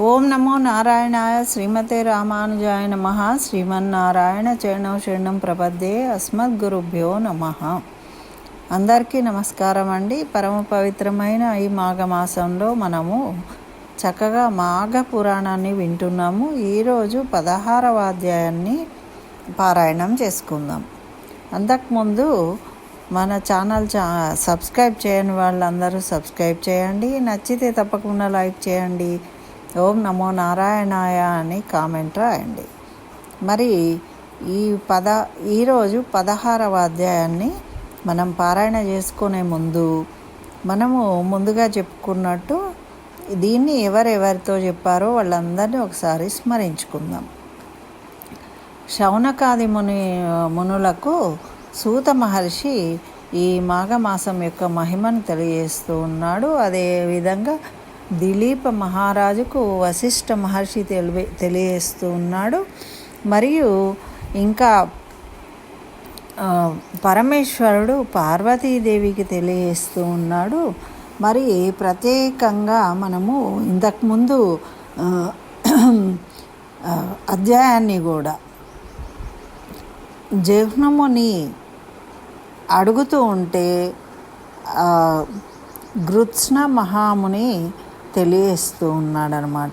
ఓం నమో నారాయణాయ శ్రీమతే రామానుజాయ నమ. శ్రీమన్నారాయణ చరణం శరణం ప్రపద్యే అస్మద్గురుభ్యో నమ. అందరికీ నమస్కారం అండి. పరమ పవిత్రమైన ఈ మాఘమాసంలో మనము చక్కగా మాఘ పురాణాన్ని వింటున్నాము. ఈరోజు పదహారవ అధ్యాయాన్ని పారాయణం చేసుకుందాం. అంతకుముందు మన ఛానల్ చా సబ్స్క్రైబ్ చేయని వాళ్ళందరూ సబ్స్క్రైబ్ చేయండి. నచ్చితే తప్పకుండా లైక్ చేయండి. ఓం నమో నారాయణాయ అని కామెంట్ రాయండి. మరి ఈ పద ఈరోజు పదహారవ అధ్యాయాన్ని మనం పారాయణ చేసుకునే ముందు మనము ముందుగా చెప్పుకున్నట్టు దీన్ని ఎవరెవరితో చెప్పారో వాళ్ళందరినీ ఒకసారి స్మరించుకుందాం. శౌనకాది ముని మునులకు సూత మహర్షి ఈ మాఘమాసం యొక్క మహిమను తెలియజేస్తూ ఉన్నాడు. అదేవిధంగా దిలీప మహారాజుకు వశిష్ఠ మహర్షి తెలివే తెలియజేస్తూ ఉన్నాడు. మరియు ఇంకా పరమేశ్వరుడు పార్వతీదేవికి తెలియజేస్తూ ఉన్నాడు. మరి ప్రత్యేకంగా మనము ఇంతకుముందు అధ్యాయాన్ని కూడా జహ్నముని అడుగుతూ ఉంటే గృత్స్న మహాముని తెలియస్తూ ఉన్నాడనమాట.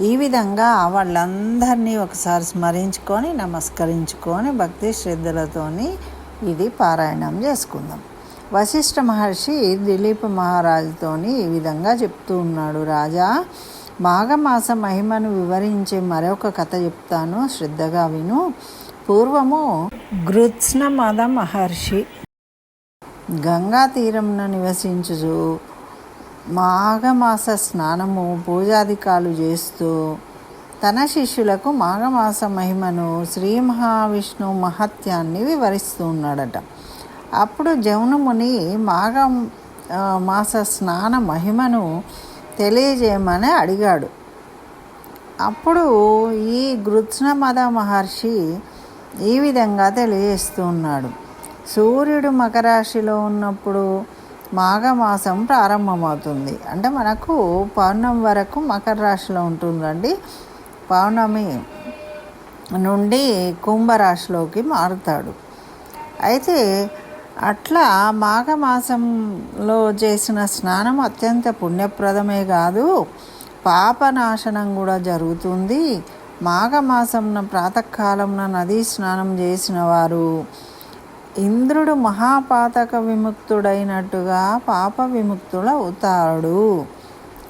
ఈ విధంగా వాళ్ళందరినీ ఒకసారి స్మరించుకొని నమస్కరించుకొని భక్తి శ్రద్ధలతోని ఇది పారాయణం చేసుకుందాం. వశిష్ఠ మహర్షి దిలీప్ మహారాజుతోని ఈ విధంగా చెప్తూ ఉన్నాడు. రాజా మాఘమాస మహిమను వివరించే మరొక కథ చెప్తాను. శ్రద్ధగా విను. పూర్వము గృత్స్నమద మహర్షి గంగా తీరంలో నివసించు మాఘమాస స్నానము పూజాధికాలు చేస్తూ తన శిష్యులకు మాఘమాస మహిమను శ్రీ మహావిష్ణు మహత్యాన్ని వివరిస్తూ ఉన్నాడట. అప్పుడు జౌనముని మాఘ మాస స్నాన మహిమను తెలియజేయమని అడిగాడు. అప్పుడు ఈ గృత్స్నమద మహర్షి ఈ విధంగా తెలియజేస్తూ ఉన్నాడు. సూర్యుడు మకరాశిలో ఉన్నప్పుడు మాఘమాసం ప్రారంభమవుతుంది. అంటే మనకు పౌర్ణమి వరకు మకర రాశిలో ఉంటుందండి. పౌర్ణమి నుండి కుంభరాశిలోకి మారుతాడు. అయితే అట్లా మాఘమాసంలో చేసిన స్నానం అత్యంత పుణ్యప్రదమే కాదు పాపనాశనం కూడా జరుగుతుంది. మాఘమాసంన ప్రాతకాలంన నదీ స్నానం చేసిన వారు ఇంద్రుడు మహాపాతక విముక్తుడైనట్టుగా పాప విముక్తుడు అవుతాడు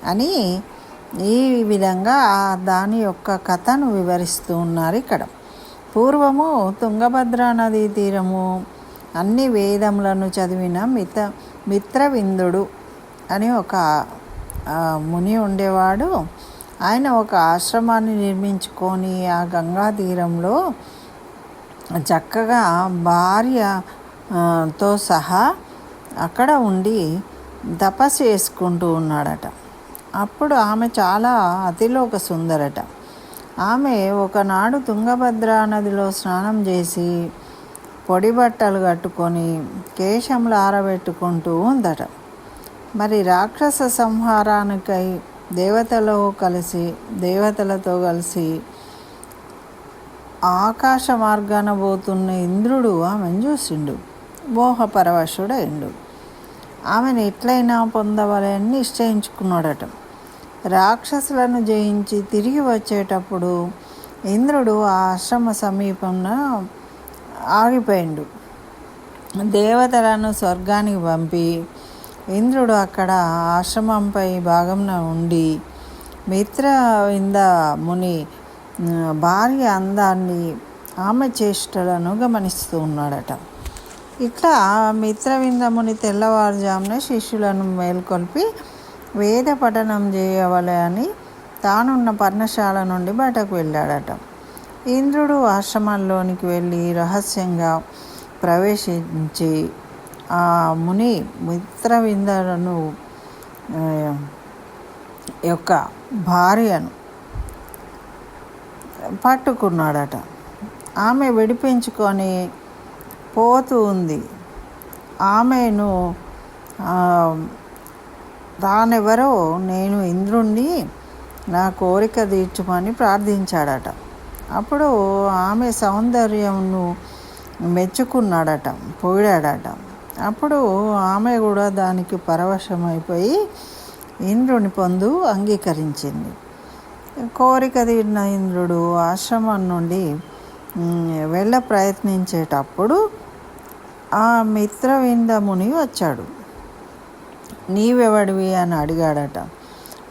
అని ఈ విధంగా దాని యొక్క కథను వివరిస్తూ ఉన్నారు ఇక్కడ. పూర్వము తుంగభద్రా నదీ తీరము అన్ని వేదములను చదివిన మిత మిత్రవిందుడు అని ఒక ముని ఉండేవాడు. ఆయన ఒక ఆశ్రమాన్ని నిర్మించుకొని ఆ గంగా తీరంలో చక్కగా భార్యతో సహా అక్కడ ఉండి తపస్సు చేసుకుంటూ ఉన్నాడట. అప్పుడు ఆమె చాలా అతిలోక సుందరట. ఆమె ఒకనాడు తుంగభద్రా నదిలో స్నానం చేసి పొడి బట్టలు కట్టుకొని కేశంలో ఆరబెట్టుకుంటూ ఉందట. మరి రాక్షస సంహారానికై దేవతలో కలిసి దేవతలతో కలిసి ఆకాశ మార్గాన పోతున్న ఇంద్రుడు ఆమెను చూసిండు. మోహపరవశుడైండు. ఆమెను ఎట్లయినా పొందవాలని నిశ్చయించుకున్నాడట. రాక్షసులను జయించి తిరిగి వచ్చేటప్పుడు ఇంద్రుడు ఆ ఆశ్రమ సమీపంన ఆగిపోయిండు. దేవతలను స్వర్గానికి పంపి ఇంద్రుడు అక్కడ ఆశ్రమంపై భాగంన ఉండి మిత్ర వింద ముని భార్య అందాన్ని ఆమె చేష్టలను గమనిస్తూ ఉన్నాడట. ఇట్లా మిత్రవిందముని తెల్లవారుజామునే శిష్యులను మేల్కొల్పి వేద పఠనం చేయవలే అని తానున్న పర్ణశాల నుండి బయటకు వెళ్ళాడట. ఇంద్రుడు ఆశ్రమంలోనికి వెళ్ళి రహస్యంగా ప్రవేశించి ఆ ముని మిత్రవిందను యొక్క భార్యను పట్టుకున్నాడట. ఆమె విడిపించుకొని పోతూ ఉంది. ఆమెను తానెవరో నేను ఇంద్రుణ్ణి నా కోరిక తీర్చుమని ప్రార్థించాడట. అప్పుడు ఆమె సౌందర్యంను మెచ్చుకున్నాడట పొగిడాడట. అప్పుడు ఆమె కూడా దానికి పరవశమైపోయి ఇంద్రుని పొందు అంగీకరించింది. కోరిక తీరిన ఇంద్రుడు ఆశ్రమం నుండి వెళ్ళ ప్రయత్నించేటప్పుడు ఆ మిత్రవిందముని వచ్చాడు. నీవెవడివి? అని అడిగాడట.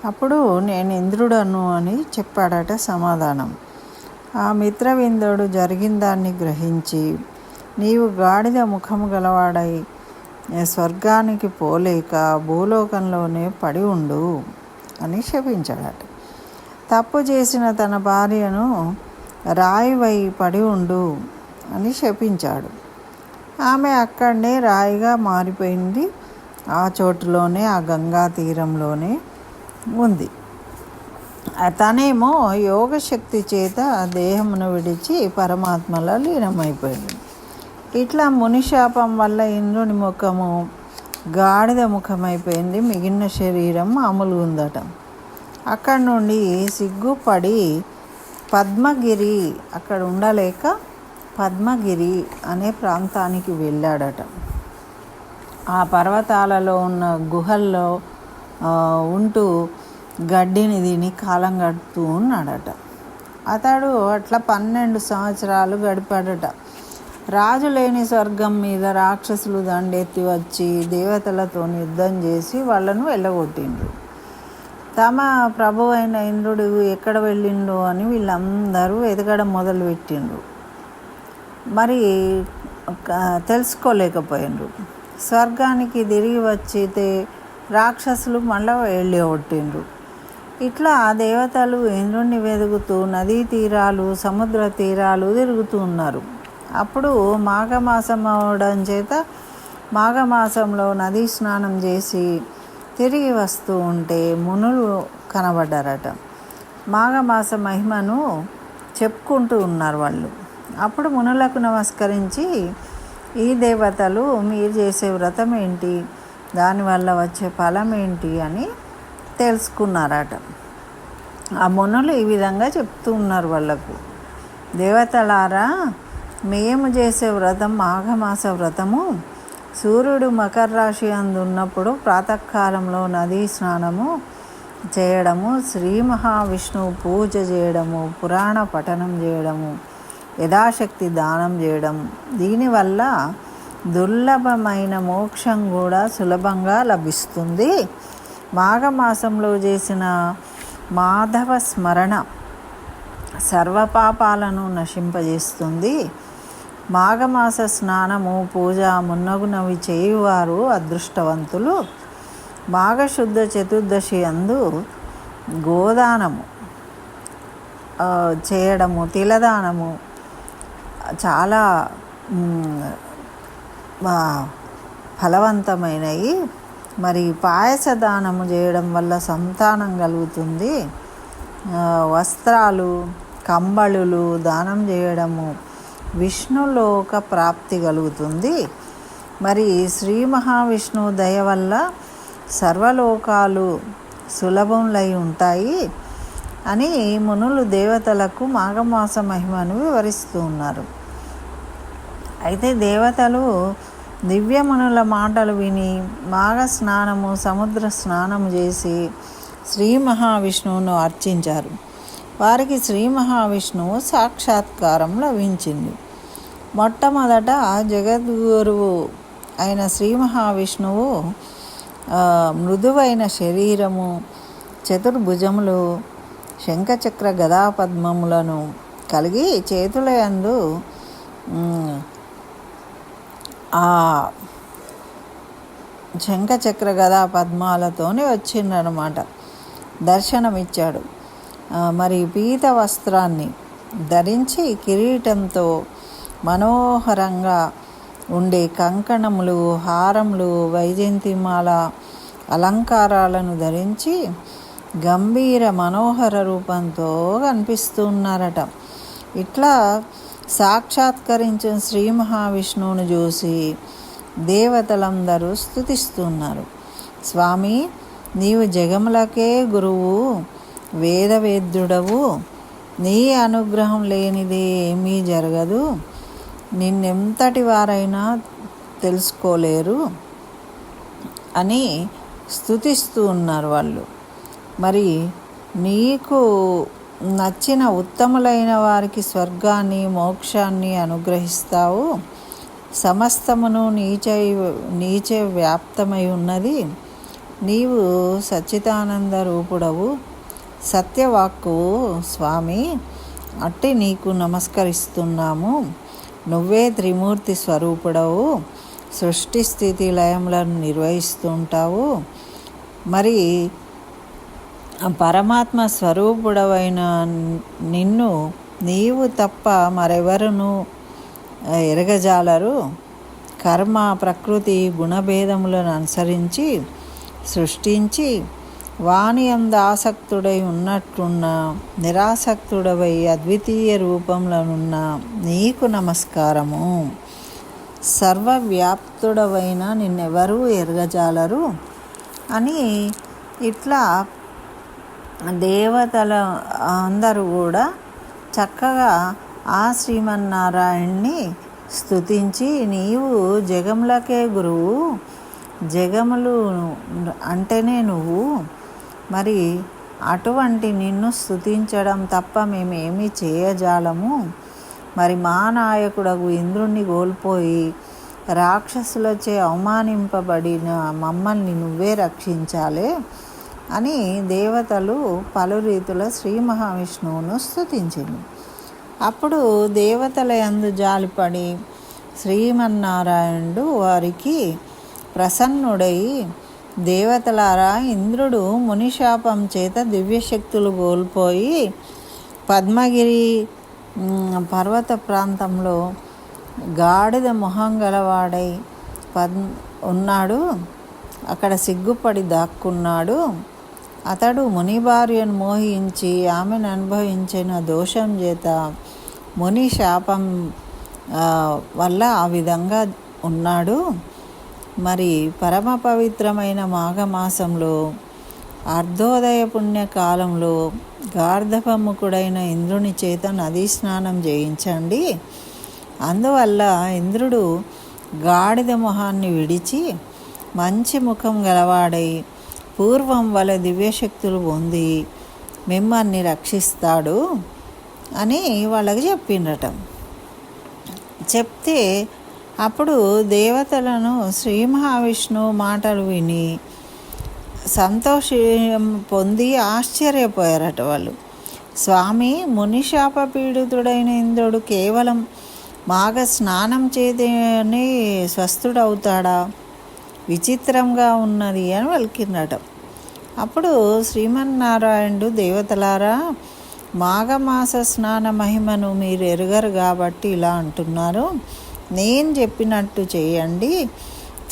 అప్పుడు నేను ఇంద్రుడను అని చెప్పాడట సమాధానం. ఆ మిత్రవిందుడు జరిగిన దాన్ని గ్రహించి నీవు గాడిద ముఖము గలవాడై స్వర్గానికి పోలేక భూలోకంలోనే పడి ఉండు అని శపించాడట. తప్పు చేసిన తన భార్యను రాయివై పడి ఉండు అని శపించాడు. ఆమె అక్కడనే రాయిగా మారిపోయింది. ఆ చోటులోనే ఆ గంగా తీరంలోనే ఉంది. తనేమో యోగశక్తి చేత దేహమును విడిచి పరమాత్మలో లీనమైపోయింది. ఇట్లా మునిశాపం వల్ల ఇంద్రుని ముఖము గాడిద ముఖమైపోయింది. మిగిలిన శరీరం మామూలుగా ఉందట అక్కడి నుండి సిగ్గుపడి పద్మగిరి అక్కడ ఉండలేక పద్మగిరి అనే ప్రాంతానికి వెళ్ళాడట. ఆ పర్వతాలలో ఉన్న గుహల్లో ఉంటూ గడ్డిని తిని కాలం గడుపుతూ ఉన్నాడట. అతడు అట్లా పన్నెండు సంవత్సరాలు గడిపాడట. రాజు లేని స్వర్గం మీద రాక్షసులు దండెత్తి వచ్చి దేవతలతో యుద్ధం చేసి వాళ్ళను వెళ్ళగొట్టిండ్రు. తమ ప్రభు అయిన ఇంద్రుడు ఎక్కడ వెళ్ళిండు అని వీళ్ళందరూ ఎదగడం మొదలుపెట్టిండ్రు. మరి తెలుసుకోలేకపోయిండ్రు. స్వర్గానికి తిరిగి వచ్చితే రాక్షసులు మళ్ళీ వెళ్ళి కొట్టిండ్రు ఇట్లా దేవతలు ఇంద్రుణ్ణి వెదుగుతూ నదీ తీరాలు సముద్ర తీరాలు తిరుగుతూ ఉన్నారు. అప్పుడు మాఘమాసం అవడం చేత మాఘమాసంలో నదీ స్నానం చేసి తిరిగి వస్తూ ఉంటే మునులు కనబడ్డారట. మాఘమాస మహిమను చెప్పుకుంటూ ఉన్నారు వాళ్ళు. అప్పుడు మునులకు నమస్కరించి ఈ దేవతలు మీరు చేసే వ్రతం ఏంటి? దానివల్ల వచ్చే ఫలం ఏంటి? అని తెలుసుకున్నారట. ఆ మునులు ఈ విధంగా చెప్తూ ఉన్నారు వాళ్ళకు. దేవతలారా మేము చేసే వ్రతం మాఘమాస వ్రతము సూర్యుడు మకర రాశి అందున్నప్పుడు ప్రాతకాలంలో నదీ స్నానము చేయడము శ్రీ మహావిష్ణువు పూజ చేయడము పురాణ పఠనం చేయడము యథాశక్తి దానం చేయడం. దీనివల్ల దుర్లభమైన మోక్షం కూడా సులభంగా లభిస్తుంది. మాఘమాసంలో చేసిన మాధవ స్మరణ సర్వపాపాలను నశింపజేస్తుంది. మాఘమాస స్నానము పూజ మున్నగునవి చేయువారు అదృష్టవంతులు. మాఘశుద్ధ చతుర్దశి అందు గోదానము చేయడము తిలదానము చాలా ఫలవంతమైనవి మరి పాయస దానము చేయడం వల్ల సంతానం కలుగుతుంది. వస్త్రాలు కంబళులు దానం చేయడము విష్ణులోక ప్రాప్తి కలుగుతుంది. మరి శ్రీ మహావిష్ణువు దయ వల్ల సర్వలోకాలు సులభంలై ఉంటాయి అని మునులు దేవతలకు మాఘమాస మహిమను వివరిస్తూ ఉన్నారు. అయితే దేవతలు దివ్యమునుల మాటలు విని మాఘ స్నానము సముద్ర స్నానము చేసి శ్రీ మహావిష్ణువును అర్చించారు. వారికి శ్రీ మహావిష్ణువు సాక్షాత్కారం లభించింది. మొట్టమొదట జగద్గురువు అయిన శ్రీ మహావిష్ణువు మృదువైన శరీరము చతుర్భుజములు శంఖచక్ర గదాపద్మములను కలిగి చేతుల యందు ఆ శంఖచక్ర గదా పద్మాలతోనే వచ్చిండనమాట. దర్శనమిచ్చాడు. మరి పీత వస్త్రాన్ని ధరించి కిరీటంతో మనోహరంగా ఉండే కంకణములు హారములు వైజయంతిమాల అలంకారాలను ధరించి గంభీర మనోహర రూపంతో కనిపిస్తున్నారట. ఇట్లా సాక్షాత్కరించిన శ్రీ మహావిష్ణువును చూసి దేవతలందరూ స్థుతిస్తున్నారు స్వామి నీవు జగములకే గురువు వేదవేద్యుడవు. నీ అనుగ్రహం లేనిదే ఏమీ జరగదు. నిన్నెంతటి వారైనా తెలుసుకోలేరు అని స్థుతిస్తూ ఉన్నారు వాళ్ళు. మరి నీకు నచ్చిన ఉత్తములైన వారికి స్వర్గాన్ని మోక్షాన్ని అనుగ్రహిస్తావు. సమస్తమును నీచే నీచే వ్యాప్తమై ఉన్నది. నీవు సచ్చిదానంద రూపుడవు. సత్యవాక్కు స్వామి అట్టి నీకు నమస్కరిస్తున్నాము. నువ్వే త్రిమూర్తి స్వరూపుడవు. సృష్టి స్థితి లయములను నిర్వహిస్తుంటావు. మరి పరమాత్మ స్వరూపుడవైన నిన్ను నీవు తప్ప మరెవరును ఎరగజాలరు? కర్మ ప్రకృతి గుణభేదములను అనుసరించి సృష్టించి వాణి అంద ఆసక్తుడై ఉన్నట్టున్న నిరాసక్తుడవై అద్వితీయ రూపంలోనున్న నీకు నమస్కారము. సర్వవ్యాప్తుడవైన నిన్నెవరూ ఎరగజాలరు? అని ఇట్లా దేవతల అందరూ కూడా చక్కగా ఆ శ్రీమన్నారాయణ్ణి స్థుతించి నీవు జగములకే గురువు. జగములు అంటేనే నువ్వు. మరి అటువంటి నిన్ను స్థుతించడం తప్ప మేమేమి చేయజాలము. మరి మా నాయకుడకు ఇంద్రుణ్ణి కోల్పోయి రాక్షసులచే అవమానింపబడిన మమ్మల్ని నువ్వే రక్షించాలి అని దేవతలు పలు రీతుల శ్రీ మహావిష్ణువును స్థుతించింది అప్పుడు దేవతల యందు జాలిపడి శ్రీమన్నారాయణుడు వారికి ప్రసన్నుడై దేవతలారా ఇంద్రుడు మునిశాపం చేత దివ్యశక్తులు కోల్పోయి పద్మగిరి పర్వత ప్రాంతంలో గాడిద మొహం గలవాడై పద్ ఉన్నాడు. అక్కడ సిగ్గుపడి దాక్కున్నాడు. అతడు ముని భార్యను మోహించి ఆమెను అనుభవించిన దోషం చేత ముని శాపం వల్ల ఆ విధంగా ఉన్నాడు. మరి పరమ పవిత్రమైన మాఘమాసంలో అర్ధోదయ పుణ్యకాలంలో గార్ధపముకుడైన ఇంద్రుని చేత నదీ స్నానం చేయించండి. అందువల్ల ఇంద్రుడు గాడిద మొహాన్ని విడిచి మంచి ముఖం గలవాడై పూర్వం వల దివ్యశక్తులు పొంది మిమ్మల్ని రక్షిస్తాడు అని వాళ్ళకి చెప్పిండటం. చెప్తే అప్పుడు దేవతలను శ్రీ మహావిష్ణువు మాటలు విని సంతోషం పొంది ఆశ్చర్యపోయారట వాళ్ళు. స్వామి మునిశాప పీడితుడైన ఇంద్రుడు కేవలం మాగ స్నానం చేతనే స్వస్థుడవుతాడా? విచిత్రంగా ఉన్నది అని వలికినట అప్పుడు శ్రీమన్నారాయణుడు దేవతలారా మాఘమాస స్నాన మహిమను మీరు ఎరుగరు కాబట్టి ఇలా అంటున్నారు. నేను చెప్పినట్టు చేయండి.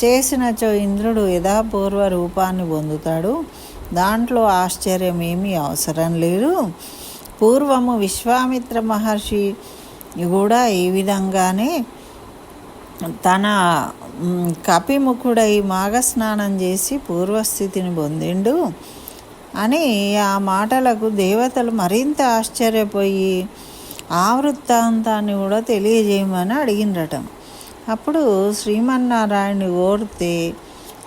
చేసినచో ఇంద్రుడు యథాపూర్వ రూపాన్ని పొందుతాడు. దాంట్లో ఆశ్చర్యం ఏమీ అవసరం లేదు. పూర్వము విశ్వామిత్ర మహర్షి కూడా ఈ విధంగానే తన కపిముఖుడై మాఘస్నానం చేసి పూర్వస్థితిని పొందిండు. అని ఆ మాటలకు దేవతలు మరింత ఆశ్చర్యపోయి ఆ వృత్తాంతాన్ని కూడా తెలియజేయమని అడిగినరట అప్పుడు శ్రీమన్నారాయణ్ణి ఓరితే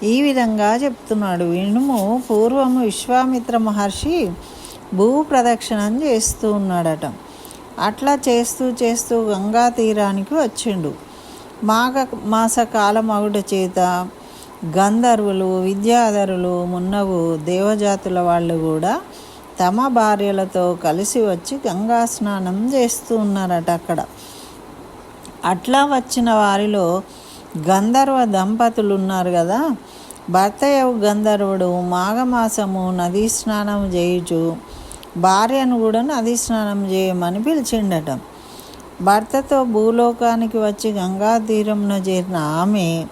ఈ విధంగా చెప్తున్నాడు. వినుము పూర్వము విశ్వామిత్ర మహర్షి భూ ప్రదక్షిణం చేస్తూ ఉన్నాడట. అట్లా చేస్తూ చేస్తూ గంగా తీరానికి వచ్చిండు. మాఘ మాస కాలమగుట చేత గంధర్వులు విద్యాధరులు మున్నగు దేవజాతుల వాళ్ళు కూడా తమ భార్యలతో కలిసి వచ్చి గంగా స్నానం చేస్తూ ఉన్నారట అక్కడ. అట్లా వచ్చిన వారిలో గంధర్వ దంపతులు ఉన్నారు కదా. భర్తయవు గంధర్వుడు మాఘమాసము నదీ స్నానం చేయుచు భార్యను కూడా నదీ స్నానం చేయమని పిలిచిండట. భర్తతో భూలోకానికి వచ్చి గంగా తీరంలో చేరిన ఆమె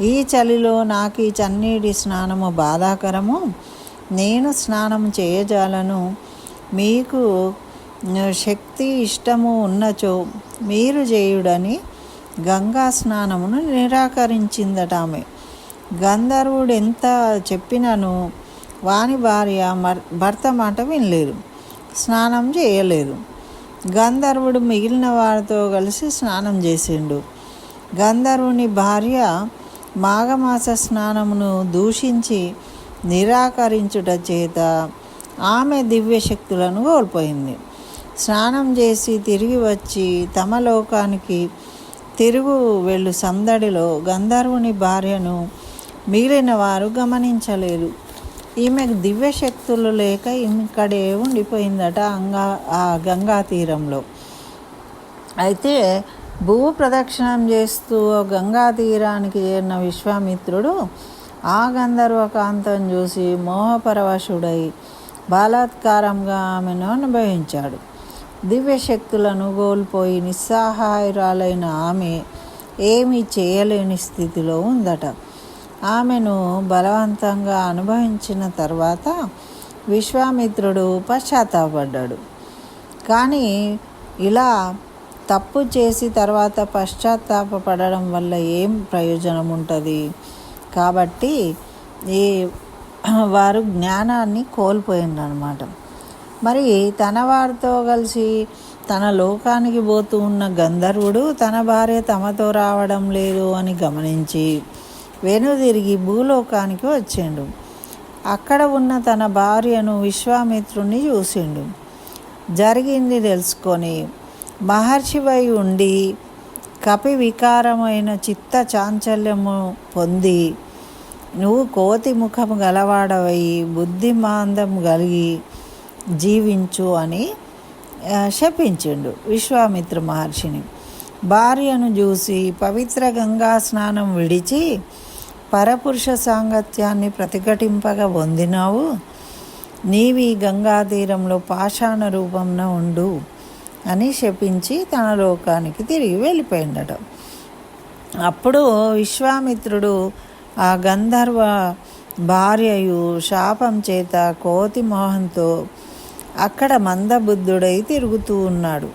ఈ చలిలో నాకు ఈ చన్నీటి స్నానము బాధాకరము. నేను స్నానం చేయజాలను. మీకు శక్తి ఇష్టము ఉన్నచో మీరు చేయుడని గంగా స్నానమును నిరాకరించిందట ఆమె గంధర్వుడు ఎంత చెప్పినను వాని భార్య భర్త మాట వినలేదు స్నానం చేయలేదు గంధర్వుడు మిగిలిన వారితో కలిసి స్నానం చేసిండు. గంధర్వుని భార్య మాఘమాస స్నానమును దూషించి నిరాకరించుట చేత ఆమె దివ్యశక్తులను కోల్పోయింది. స్నానం చేసి తిరిగి వచ్చి తమ లోకానికి తిరుగు వెళ్ళు సందడిలో గంధర్వుని భార్యను మిగిలిన వారు గమనించలేరు ఈమెకు దివ్యశక్తులు లేక ఇక్కడే ఉండిపోయిందట అంగా ఆ గంగా తీరంలో. అయితే భూ ప్రదక్షిణం చేస్తూ గంగా తీరానికి చేరిన విశ్వామిత్రుడు ఆ గంధర్వకాంతం చూసి మోహపరవశుడై బలాత్కారంగా ఆమెను అనుభవించాడు. దివ్యశక్తులను కోల్పోయి నిస్సహాయురాలైన ఆమె ఏమీ చేయలేని స్థితిలో ఉందట. ఆమెను బలవంతంగా అనుభవించిన తర్వాత విశ్వామిత్రుడు పశ్చాత్తాపడ్డాడు. కానీ ఇలా తప్పు చేసి తర్వాత పశ్చాత్తాపడడం వల్ల ఏం ప్రయోజనం ఉంటుంది కాబట్టి ఈ వారు జ్ఞానాన్ని కోల్పోయింది అనమాట మరి తన వారితో కలిసి తన లోకానికి పోతూ ఉన్న గంధర్వుడు తన భార్య తమతో రావడం లేదు అని గమనించి వెనుదిరిగి భూలోకానికి వచ్చిండు. అక్కడ ఉన్న తన భార్యను విశ్వామిత్రుణ్ణి చూసిండు. జరిగింది తెలుసుకొని మహర్షివై ఉండి కపి వికారమైన చిత్త చాంచల్యము పొంది నువ్వు కోతి ముఖము గలవాడవై బుద్ధిమాందం కలిగి జీవించు అని శపించిండు విశ్వామిత్ర మహర్షిని. భార్యను చూసి పవిత్ర గంగా స్నానం విడిచి పరపురుష సాంగత్యాన్ని ప్రతిఘటింపగా పొందినావు. నీవి గంగా తీరంలో పాషాణ రూపంన ఉండు అని శపించి తన లోకానికి తిరిగి వెళ్ళిపోయిందట. అప్పుడు విశ్వామిత్రుడు ఆ గంధర్వ భార్యయు శాపం చేత కోతి మోహంతో అక్కడ మందబుద్ధుడై తిరుగుతూ ఉన్నాడు.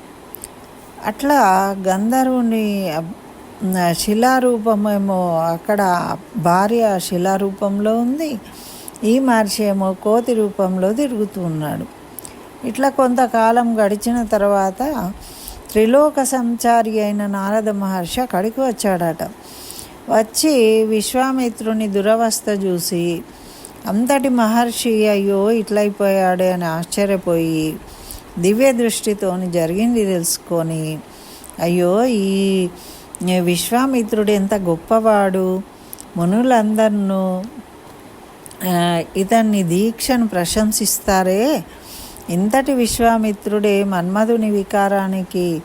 అట్లా గంధర్వుని శిలారూపమేమో అక్కడ భార్య శిలారూపంలో ఉంది. ఈ మహర్షి ఏమో కోతి రూపంలో తిరుగుతూ ఉన్నాడు. ఇట్లా కొంతకాలం గడిచిన తర్వాత త్రిలోక సంచారి అయిన నారద మహర్షి అక్కడికి వచ్చాడట. వచ్చి విశ్వామిత్రుని దురవస్థ చూసి అంతటి మహర్షి అయ్యో ఇట్లయిపోయాడే అని ఆశ్చర్యపోయి దివ్య దృష్టితోని జరిగింది తెలుసుకొని అయ్యో ఈ విశ్వామిత్రుడు ఎంత గొప్పవాడు. మునులందరినూ ఇతన్ని దీక్షను ప్రశంసిస్తారే. ఇంతటి విశ్వామిత్రుడే మన్మధుని వికారానికి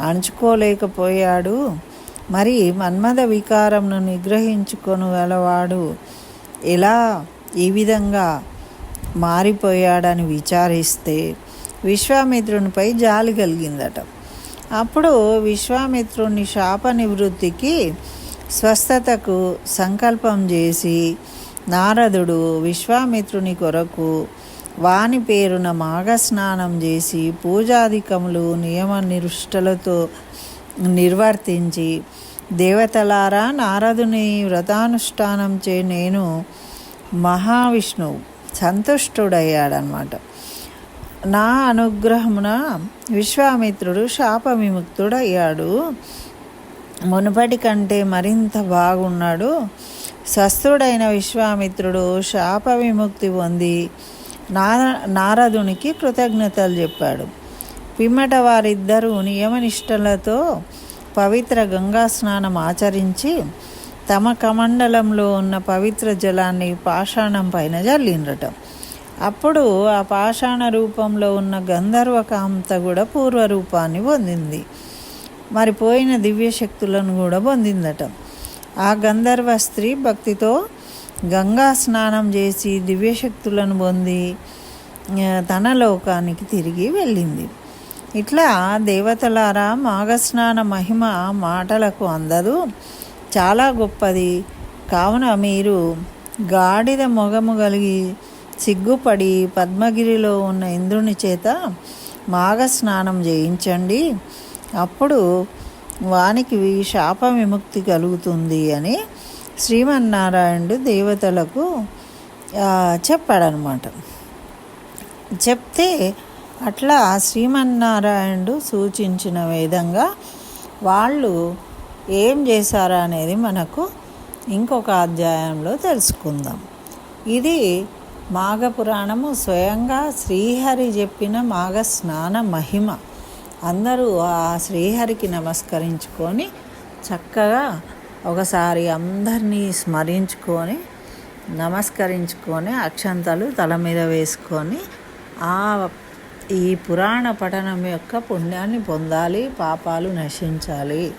అణుచుకోలేకపోయాడు మరి మన్మథ వికారంను నిగ్రహించుకొనగలవాడు ఎలా ఈ విధంగా మారిపోయాడని విచారిస్తే విశ్వామిత్రునిపై జాలి కలిగిందట. అప్పుడు విశ్వామిత్రుని శాప నివృత్తికి స్వస్థతకు సంకల్పం చేసి నారదుడు విశ్వామిత్రుని కొరకు వాని పేరున మాఘస్నానం చేసి పూజాధికములు నియమ నిరుష్టలతో నిర్వర్తించి దేవతలారా నారదుని వ్రతానుష్ఠానం చే నేను మహావిష్ణువు సంతుష్టుడయ్యాడనమాట నా అనుగ్రహమున విశ్వామిత్రుడు శాప విముక్తుడయ్యాడు మునుపటి కంటే మరింత బాగున్నాడు. స్వస్థుడైన విశ్వామిత్రుడు శాప విముక్తి పొంది నారదునికి కృతజ్ఞతలు చెప్పాడు. పిమ్మట వారిద్దరూ నియమనిష్టలతో పవిత్ర గంగా స్నానం ఆచరించి తమ కమండలంలో ఉన్న పవిత్ర జలాన్ని పాషాణం పైన జల్లిండ్రట. అప్పుడు ఆ పాషాణ రూపంలో ఉన్న గంధర్వ కాంత కూడా పూర్వరూపాన్ని పొందింది. మరి పోయిన దివ్యశక్తులను కూడా పొందిందట. ఆ గంధర్వ స్త్రీ భక్తితో గంగా స్నానం చేసి దివ్యశక్తులను పొంది తన లోకానికి తిరిగి వెళ్ళింది. ఇట్లా దేవతలారా మాఘస్నాన మహిమ మాటలకు అందదు. చాలా గొప్పది. కావున మీరు గాడిద మొగము కలిగి సిగ్గుపడి పద్మగిరిలో ఉన్న ఇంద్రుని చేత మాఘస్నానం చేయించండి అప్పుడు వానికి శాప విముక్తి కలుగుతుంది అని శ్రీమన్నారాయణుడు దేవతలకు చెప్పాడనమాట చెప్తే అట్లా శ్రీమన్నారాయణుడు సూచించిన విధంగా వాళ్ళు ఏం చేశారా అనేది మనకు ఇంకొక అధ్యాయంలో తెలుసుకుందాం. ఇది మాఘ పురాణము స్వయంగా శ్రీహరి చెప్పిన మాఘ స్నాన మహిమ. అందరూ ఆ శ్రీహరికి నమస్కరించుకొని చక్కగా ఒకసారి అందరినీ స్మరించుకొని నమస్కరించుకొని అక్షంతలు తల మీద వేసుకొని ఆ ఈ పురాణ పఠనం యొక్క పుణ్యాన్ని పొందాలి పాపాలు నశించాలి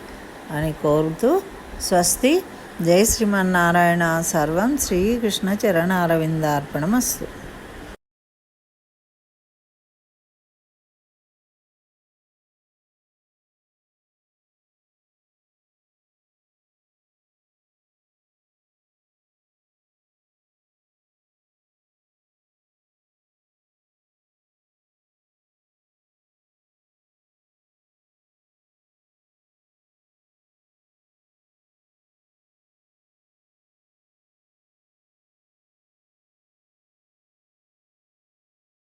అని కోరుతూ స్వస్తి. జై శ్రీమన్నారాయణ. సర్వం శ్రీకృష్ణ చరణారవిందార్పణమస్తు